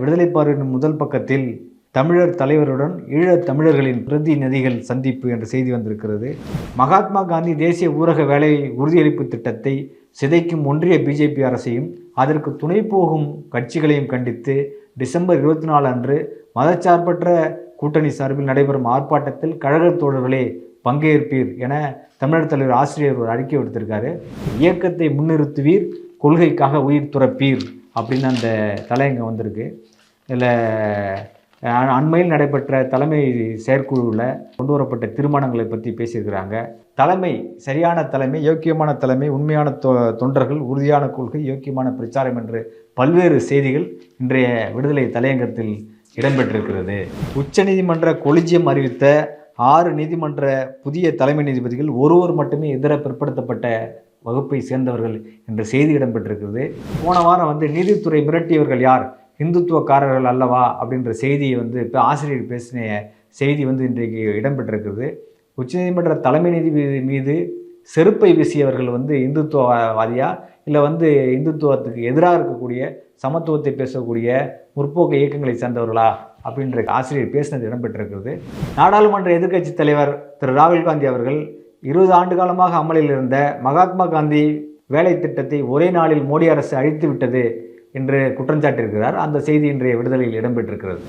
விடுதலை பார்வையின் முதல் பக்கத்தில் தமிழர் தலைவருடன் ஈழத் தமிழர்களின் பிரதிநிதிகள் சந்திப்பு என்ற செய்தி வந்திருக்கிறது. மகாத்மா காந்தி தேசிய ஊரக வேலை உறுதியளிப்பு திட்டத்தை சிதைக்கும் ஒன்றிய பிஜேபி அரசையும் அதற்கு துணை போகும் கட்சிகளையும் கண்டித்து டிசம்பர் இருபத்தி நாலு அன்று மதச்சார்பற்ற கூட்டணி சார்பில் நடைபெறும் ஆர்ப்பாட்டத்தில் கழகத் தோழர்களே பங்கேற்பீர் என தமிழர் தலைவர் ஆசிரியர் ஒரு அறிக்கை விடுத்திருக்காரு. இயக்கத்தை முன்னிறுத்துவீர் கொள்கைக்காக உயிர் துறப்பீர் அப்படின்னு அந்த தலையங்கம் வந்திருக்கு. இதில் அண்மையில் நடைபெற்ற தலைமை செயற்குழுவில் கொண்டு வரப்பட்ட திருமணங்களை பற்றி பேசியிருக்கிறாங்க. தலைமை சரியான தலைமை யோக்கியமான தலைமை உண்மையான தொ தொண்டர்கள் உறுதியான கொள்கை யோக்கியமான பிரச்சாரம் என்று பல்வேறு செய்திகள் இன்றைய விடுதலை தலையங்கத்தில் இடம்பெற்றிருக்கிறது. உச்சநீதிமன்ற கொலிஜியம் அறிவித்த ஆறு நீதிமன்ற புதிய தலைமை நீதிபதிகள் ஒருவர் மட்டுமே இதர பிற்படுத்தப்பட்ட வகுப்பை சேர்ந்தவர்கள் என்ற செய்தி இடம்பெற்றிருக்கிறது. போன வாரம் வந்து நீதித்துறை மிரட்டியவர்கள் யார்? இந்துத்துவக்காரர்கள் அல்லவா அப்படின்ற செய்தியை வந்து இப்போ ஆசிரியர் பேசின செய்தி வந்து இன்றைக்கு இடம்பெற்றிருக்கிறது உச்சநீதிமன்ற தலைமை நீதிபதி மீது செருப்பை வீசியவர்கள் வந்து இந்துத்துவவாதியா? இல்லை வந்து இந்துத்துவத்துக்கு எதிராக இருக்கக்கூடிய சமத்துவத்தை பேசக்கூடிய முற்போக்கு இயக்கங்களை சேர்ந்தவர்களா? அப்படின்ற ஆசிரியர் பேசினது இடம்பெற்றிருக்கிறது நாடாளுமன்ற எதிர்க்கட்சி தலைவர் திரு ராகுல் காந்தி அவர்கள் இருபது ஆண்டு காலமாக அமலில் இருந்த மகாத்மா காந்தி வேலை திட்டத்தை ஒரே நாளில் மோடி அரசு அழித்து விட்டது. என்று குற்றஞ்சாட்டியிருக்கிறார். அந்த செய்தி இன்றைய விடுதலையில் இடம்பெற்றிருக்கிறது.